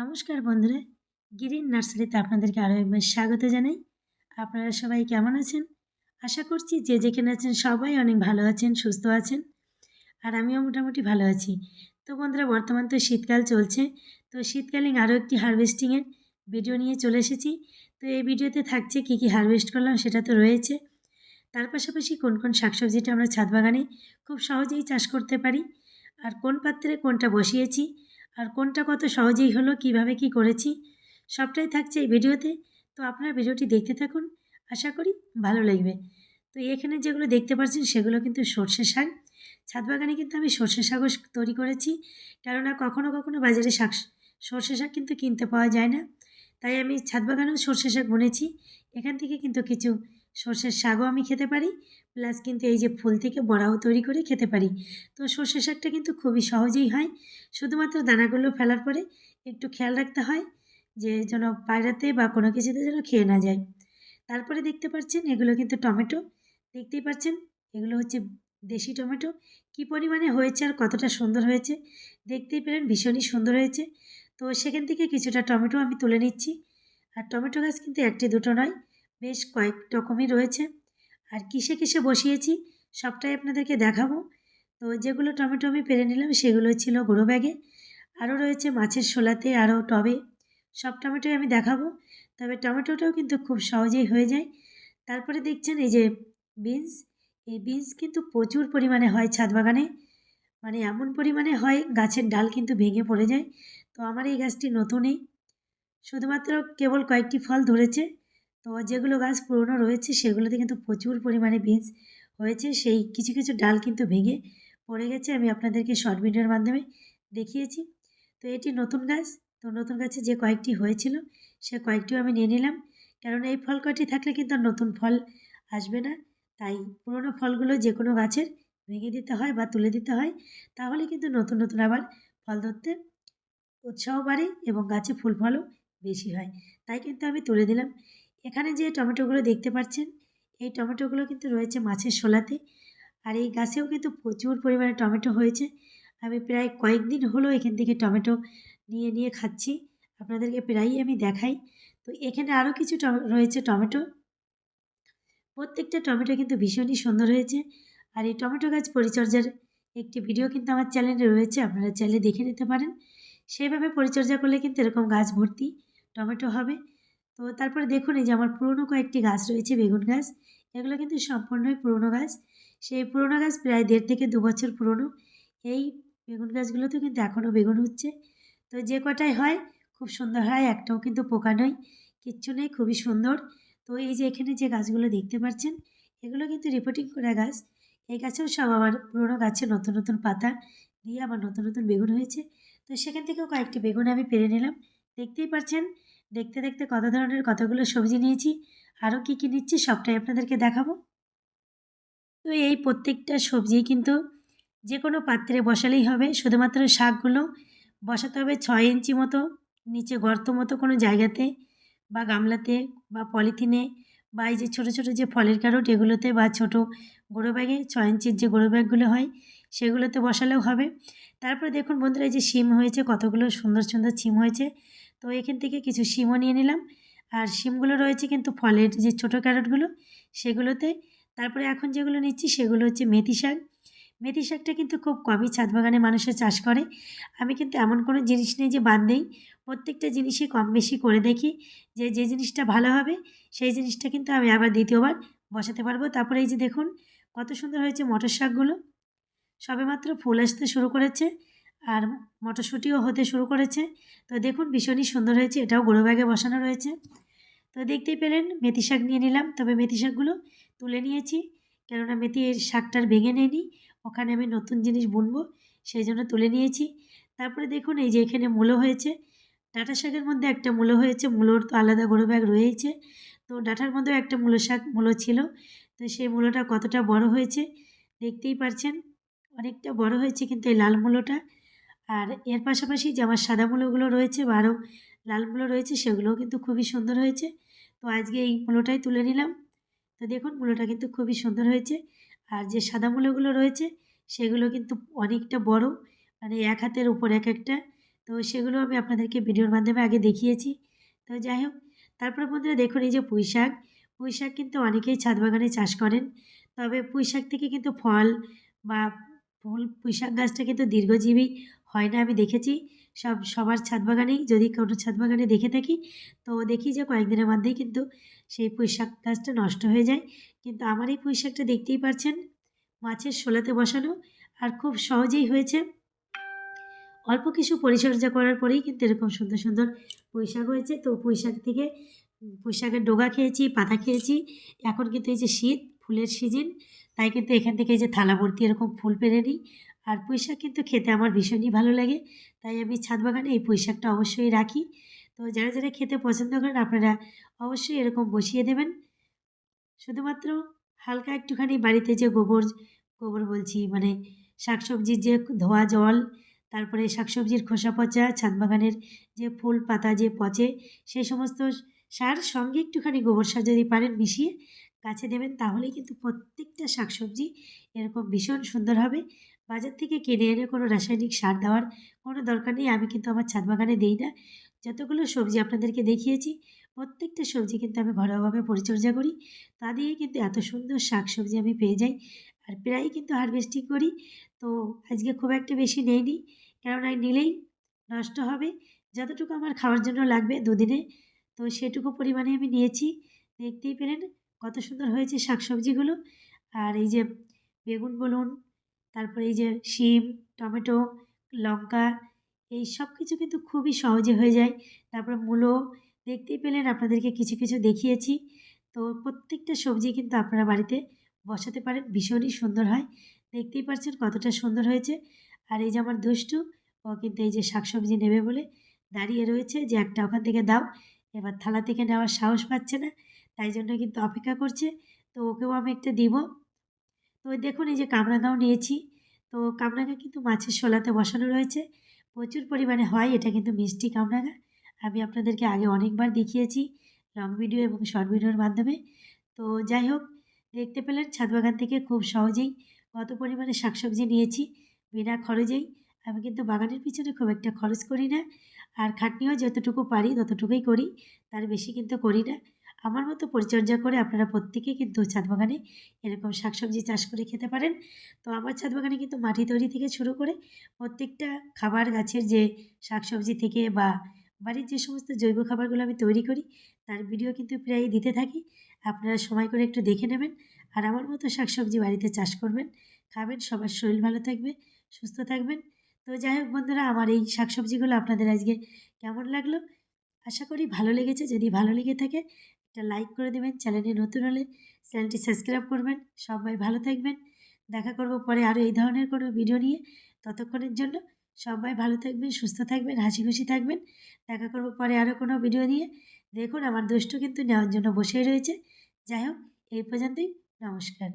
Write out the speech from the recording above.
নমস্কার বন্ধুরা, গ্রিন নার্সারিতে আপনাদেরকে আরও একবার স্বাগত জানাই। আপনারা সবাই কেমন আছেন? আশা করছি যে যেখানে আছেন সবাই অনেক ভালো আছেন, সুস্থ আছেন, আর আমিও মোটামুটি ভালো আছি। তো বন্ধুরা, বর্তমান তো শীতকাল চলছে, তো শীতকালীন আরও একটি হারভেস্টিংয়ের ভিডিও নিয়ে চলে এসেছি। তো এই ভিডিওতে থাকছে কী কী হারভেস্ট করলাম সেটা তো রয়েছে। তার পাশাপাশি কোন কোন শাকসবজিটা আমরা ছাদ বাগানে খুব সহজেই চাষ করতে পারি, আর কোন পাত্রে কোনটা বসিয়েছি আর কোনটা কত সহজেই হলো, কীভাবে কি করেছি, সবটাই থাকছে এই ভিডিওতে। তো আপনারা ভিডিওটি দেখতে থাকুন, আশা করি ভালো লাগবে। তো এখানে যেগুলো দেখতে পাচ্ছেন, সেগুলো কিন্তু সর্ষে শাক। ছাদ বাগানে কিন্তু আমি সর্ষে শাকও তৈরি করেছি, কেননা কখনো কখনো বাজারে শাক, সর্ষে শাক কিন্তু কিনতে পাওয়া যায় না। তাই আমি ছাদ বাগানেও সর্ষে শাক বুনেছি। এখান থেকে কিন্তু কিছু সর্ষের শাকও আমি খেতে পারি প্লাস কিন্তু এই যে ফুল থেকে বড়াও তৈরি করে খেতে পারি। তো সর্ষের শাকটা কিন্তু খুবই সহজেই হয়, শুধুমাত্র দানাগুলো ফেলার পরে একটু খেয়াল রাখতে হয়, যে যেন পায়রাতে বা কোনো কিছুতে যেন খেয়ে না যায়। তারপরে দেখতে পাচ্ছেন এগুলো কিন্তু টমেটো, দেখতেই পাচ্ছেন এগুলো হচ্ছে দেশি টমেটো, কি পরিমাণে হয়েছে আর কতটা সুন্দর হয়েছে, দেখতেই পেলেন ভীষণই সুন্দর হয়েছে। তো সেখান থেকে কিছুটা টমেটো আমি তুলে নিচ্ছি, আর টমেটো গাছ কিন্তু একটি দুটো নয় বেশ কয়েক রকমই রয়েছে। আর কিসে কিসে বসিয়েছি সবটাই আপনাদেরকে দেখাবো। তো যেগুলো টমেটো আমি পেরে নিলাম সেগুলো ছিল গুঁড়ো ব্যাগে। আরও রয়েছে মাছের শোলাতে আরও টবে। সব টমেটোই আমি দেখাবো। তবে টমেটোটাও কিন্তু খুব সহজেই হয়ে যায়। তারপরে দেখছেন এই যে বিনস, এই বিনস কিন্তু প্রচুর পরিমাণে হয় ছাদ বাগানে। মানে এমন পরিমাণে হয় গাছের ডাল কিন্তু ভেঙে পড়ে যায়। তো আমার এই গাছটি নতুনই। শুধুমাত্র কেবল কয়েকটি ফল ধরেছে। তো যেগুলো গাছ পুরনো রয়েছে, সেগুলোতে কিন্তু প্রচুর পরিমাণে বীজ হয়েছে। সেই কিছু কিছু ডাল কিন্তু ভেঙে পড়ে গেছে। আমি আপনাদেরকে শর্ট ভিডিওর মাধ্যমে দেখিয়েছি। তো এটি নতুন গাছ। তো নতুন গাছে যে কয়েকটি হয়েছিল, সে কয়েকটিও আমি নিয়ে নিলাম। কারণ এই ফল কয়টি থাকলে কিন্তু নতুন ফল আসবে না। তাই পুরনো ফলগুলো যে কোনো গাছের ভেঙে দিতে হয় বা তুলে দিতে হয়, তাহলে কিন্তু নতুন নতুন আবার ফল ধরতে উৎসাহ বাড়ে এবং গাছে ফুল ফলও বেশি হয়। তাই কিন্তু আমি তুলে দিলাম। এখানে যে টমেটোগুলো দেখতে পাচ্ছেন, এই টমেটোগুলো কিন্তু রয়েছে মাছের শোলাতে। আর এই গাছেও কিন্তু প্রচুর পরিমাণে টমেটো হয়েছে। আমি প্রায় কয়েকদিন হলো এখান থেকে টমেটো নিয়ে নিয়ে খাচ্ছি। আপনাদেরকে প্রায়ই আমি দেখাই। তো এখানে আরও কিছু রয়েছে টমেটো। প্রত্যেকটা টমেটো কিন্তু ভীষণই সুন্দর হয়েছে। আর এই টমেটো গাছ পরিচর্যার একটি ভিডিও কিন্তু আমার চ্যানেলে রয়েছে, আপনারা চাইলে দেখে নিতে পারেন। সেইভাবে পরিচর্যা করলে কিন্তু এরকম গাছ ভর্তি টমেটো হবে। তো তারপরে দেখুন এই যে আমার পুরনো কয়েকটি গাছ রয়েছে, বেগুন গাছ। এগুলো কিন্তু সম্পূর্ণই পুরনো গাছ। সেই পুরনো গাছ প্রায় দেড় থেকে দু বছর পুরনো। এই বেগুন গাছগুলোতেও কিন্তু এখনও বেগুন হচ্ছে। তো যে কটাই হয়, খুব সুন্দর হয়, একটাও কিন্তু পোকা নয়, কিচ্ছু নেই, খুবই সুন্দর। তো এই যে এখানে যে গাছগুলো দেখতে পাচ্ছেন, এগুলো কিন্তু রিপোর্টিং করা গাছ। এই গাছেও সব আমার পুরনো গাছে নতুন নতুন পাতা দিয়ে আবার নতুন নতুন বেগুন হয়েছে। তো সেখান থেকেও কয়েকটি বেগুন আমি পেরে নিলাম। দেখতেই পাচ্ছেন দেখতে দেখতে কত ধরনের কতগুলো সবজি নিয়েছি, আরও কী কী নিচ্ছি সবটাই আপনাদেরকে দেখাবো। তো এই প্রত্যেকটা সবজি কিন্তু যে কোনো পাত্রে বসালেই হবে, শুধুমাত্র শাকগুলো বসাতে হবে ছয় ইঞ্চি মতো নিচে গর্ত মতো কোনো জায়গাতে বা গামলাতে বা পলিথিনে বা এই যে ছোটো ছোটো যে ফলের ক্যারট এগুলোতে বা ছোটো গোড়ো ব্যাগে ছয় ইঞ্চির যে গোড়ো ব্যাগগুলো হয় সেগুলোতে বসালেও হবে। তারপরে দেখুন বন্ধুরা এই যে শিম হয়েছে, কতগুলো সুন্দর সুন্দর শিম হয়েছে। তো এখান থেকে কিছু শিমও নিয়ে নিলাম। আর শিমগুলো রয়েছে কিন্তু ফলের যে ছোটো ক্যারটগুলো, সেগুলোতে তারপরে এখন যেগুলো নিচ্ছি সেগুলো হচ্ছে মেথি শাক। মেথি শাকটা কিন্তু খুব কমই ছাদ বাগানে মানুষের চাষ করে। আমি কিন্তু এমন কোনো জিনিস নেই যে বাদ নেই প্রত্যেকটা জিনিসই কম বেশি করে দেখি যে যে জিনিসটা ভালো হবে সেই জিনিসটা কিন্তু আমি আবার দ্বিতীয়বার বসাতে পারব। তারপরে এই যে দেখুন কত সুন্দর হয়েছে মটর শাকগুলো। সবেমাত্র ফুল আসতে শুরু করেছে। আর মটরশুঁটিও হতে শুরু করেছে। তো দেখুন, ভীষণই সুন্দর হয়েছে। এটাও গোড়ো ব্যাগে বসানো রয়েছে। তো দেখতেই পেলেন, মেথি শাক নিয়ে নিলাম। তবে মেথি শাকগুলো তুলে নিয়েছি। কেননা মেথির শাকটার ভেঙে নেয়নি। ওখানে আমি নতুন জিনিস বুনবো, সেই জন্য তুলে নিয়েছি। তারপরে দেখুন, এই যে এখানে মূলো হয়েছে। ডাঁটা শাকের মধ্যে একটা মূলো হয়েছে। মূলোর তো আলাদা গোড়ো ব্যাগ রয়েছে তো ডাঁটার মধ্যেও একটা মূলো শাক, মূলো ছিল। তো সেই মূলোটা কতটা বড় হয়েছে, দেখতেই পারছেন। অনেকটা বড় হয়েছে কিন্তু এই লাল মূলোটা। আর এর পাশাপাশি যে আমার সাদা মূলোগুলো রয়েছে বা আরও লাল মূলো রয়েছে, সেগুলোও কিন্তু খুবই সুন্দর হয়েছে। তো আজকে এই মূলোটাই তুলে নিলাম। তো দেখুন, মূলোটা কিন্তু খুবই সুন্দর হয়েছে। আর যে সাদা মূলোগুলো রয়েছে, সেগুলো কিন্তু অনেকটা বড় মানে এক হাতের উপর এক একটা। তো সেগুলো আমি আপনাদেরকে ভিডিওর মাধ্যমে আগে দেখিয়েছি। তো যাই হোক, তারপরে বন্ধুরা দেখুন এই যে পুঁই শাক পুঁই শাক কিন্তু অনেকেই ছাদ বাগানে চাষ করেন। তবে পুঁই শাক থেকে কিন্তু ফল বা ফুল পুঁই শাক গাছটা কিন্তু দীর্ঘজীবী হয় না, আমি দেখেছি। সব, সবার ছাদ বাগানেই, যদি কোনো ছাদ বাগানে দেখে থাকি, তো দেখি যে কয়েকদিনের মধ্যেই কিন্তু সেই পুঁই শাক গাছটা নষ্ট হয়ে যায়। কিন্তু আমার এই পুঁই শাকটা দেখতেই পারছেন, মাছের শোলাতে বসানো, আর খুব সহজেই হয়েছে। অল্প কিছু পরিচর্যা করার পরেই কিন্তু এরকম সুন্দর সুন্দর পুঁই শাক হয়েছে। তো পুঁই শাক থেকে পুঁই শাকের ডোগা খেয়েছি, পাতা খেয়েছি। এখন কিন্তু এই যে শীত, ফুলের সিজন, তাই কিন্তু এখান থেকে এই যে থালা ভর্তি এরকম ফুল পেরে নিই। আর পুঁই শাক কিন্তু খেতে আমার ভীষণই ভালো লাগে, তাই আমি ছাদ বাগানে এই পুঁই শাকটা অবশ্যই রাখি। তো যারা যারা খেতে পছন্দ করেন, আপনারা অবশ্যই এরকম বসিয়ে দেবেন। শুধুমাত্র হালকা একটুখানি বাড়িতে যে গোবর গোবর বলছি মানে শাকসবজির যে ধোয়া জল, তারপরে শাকসবজির খোসা পচা, ছাদ বাগানের যে ফুল পাতা যে পচে সেই সমস্ত সার সঙ্গে একটুখানি গোবর সার যদি পারেন মিশিয়ে গাছে দেবেন, তাহলেই কিন্তু প্রত্যেকটা শাকসবজি এরকম ভীষণ সুন্দর হবে। বাজার থেকে কিনে এনে কোনো রাসায়নিক সার দেওয়ার কোনো দরকার নেই, আমি কিন্তু আমার ছাদ বাগানে দিই না। যতগুলো সবজি আপনাদেরকে দেখিয়েছি, প্রত্যেকটা সবজি কিন্তু আমি ঘরোয়াভাবে পরিচর্যা করি। তা দিয়ে কিন্তু এত সুন্দর শাক সবজি আমি পেয়ে যাই আর প্রায়ই কিন্তু হারভেস্টিং করি। তো আজকে খুব একটা বেশি নেইনি, কেননা নিলেই নষ্ট হবে। যতটুকু আমার খাওয়ার জন্য লাগবে দুদিনে, তো সেটুকু পরিমাণে আমি নিয়েছি। দেখতেই পেলেন কত সুন্দর হয়েছে শাকসবজিগুলো। আর এই যে বেগুন বলুন তারপরে এই যে শিম, টমেটো, লঙ্কা, এই সব কিছু কিন্তু খুবই সহজে হয়ে যায়। তারপরে মূলো, দেখতেই পেলেন আপনাদেরকে কিছু কিছু দেখিয়েছি। তো প্রত্যেকটা সবজি কিন্তু আপনারা বাড়িতে বসাতে পারেন, ভীষণই সুন্দর হয়। দেখতেই পাচ্ছেন কতটা সুন্দর হয়েছে। আর এই যে আমার দুষ্টু, ও কিন্তু এই যে শাকসবজি নেবে বলে দাঁড়িয়ে রয়েছে যে একটা ওখান থেকে দাও। এবার থালা থেকে নেওয়ার সাহস পাচ্ছে না, তাই জন্য কিন্তু অপেক্ষা করছে। তো ওকেও আমি একটা দিব। তো দেখুন, এই যে কামরাঙাও নিয়েছি। তো কামরাঙা কিন্তু মাছের শোলাতে বসানো রয়েছে। প্রচুর পরিমাণে হয়, এটা কিন্তু মিষ্টি কামরাঙা আমি আপনাদেরকে আগে অনেকবার দেখিয়েছি লং ভিডিও এবং শর্ট ভিডিওর মাধ্যমে। তো যাই হোক, দেখতে পেলেন ছাদ বাগান থেকে খুব সহজেই কত পরিমাণে শাকসবজি নিয়েছি বিনা খরচেই। আমি কিন্তু বাগানের পিছনে খুব একটা খরচ করি না। আর খাটনিও যতটুকু পারি ততটুকুই করি, তার বেশি কিন্তু করি না। আমার মতো পরিচর্যা করে আপনারা প্রত্যেকেই কিন্তু ছাদ বাগানে এরকম শাকসবজি চাষ করে খেতে পারেন। তো আমার ছাদ বাগানে কিন্তু মাটি তৈরি থেকে শুরু করে প্রত্যেকটা খাবার গাছের যে শাকসবজি থেকে বা বাড়ির যে সমস্ত জৈব খাবারগুলো আমি তৈরি করি, তার ভিডিও কিন্তু প্রায়ই দিতে থাকি। আপনারা সময় করে একটু দেখে নেবেন আর আমার মতো শাকসবজি বাড়িতে চাষ করবেন, খাবেন, সবার শরীর ভালো থাকবে, সুস্থ থাকবেন। তো যাই হোক বন্ধুরা, আমার এই শাকসবজিগুলো আপনাদের আজকে কেমন লাগল? আশা করি ভালো লেগেছে। যদি ভালো লেগে থাকে একটা লাইক করে দেবেন চ্যানেলে নতুন হলে চ্যানেলটি সাবস্ক্রাইব করবেন। সবাই ভালো থাকবেন। দেখা করব পরে আরও এই ধরনের কোনো ভিডিও নিয়ে। ততক্ষণের জন্য সবাই ভালো থাকবেন, সুস্থ থাকবেন হাসি খুশি থাকবেন। দেখা করব পরে আরও কোনো ভিডিও নিয়ে। দেখুন, আমার দুষ্টু কিন্তু নেওয়ার জন্য বসেই রয়েছে। যাই হোক, এই পর্যন্তই। নমস্কার।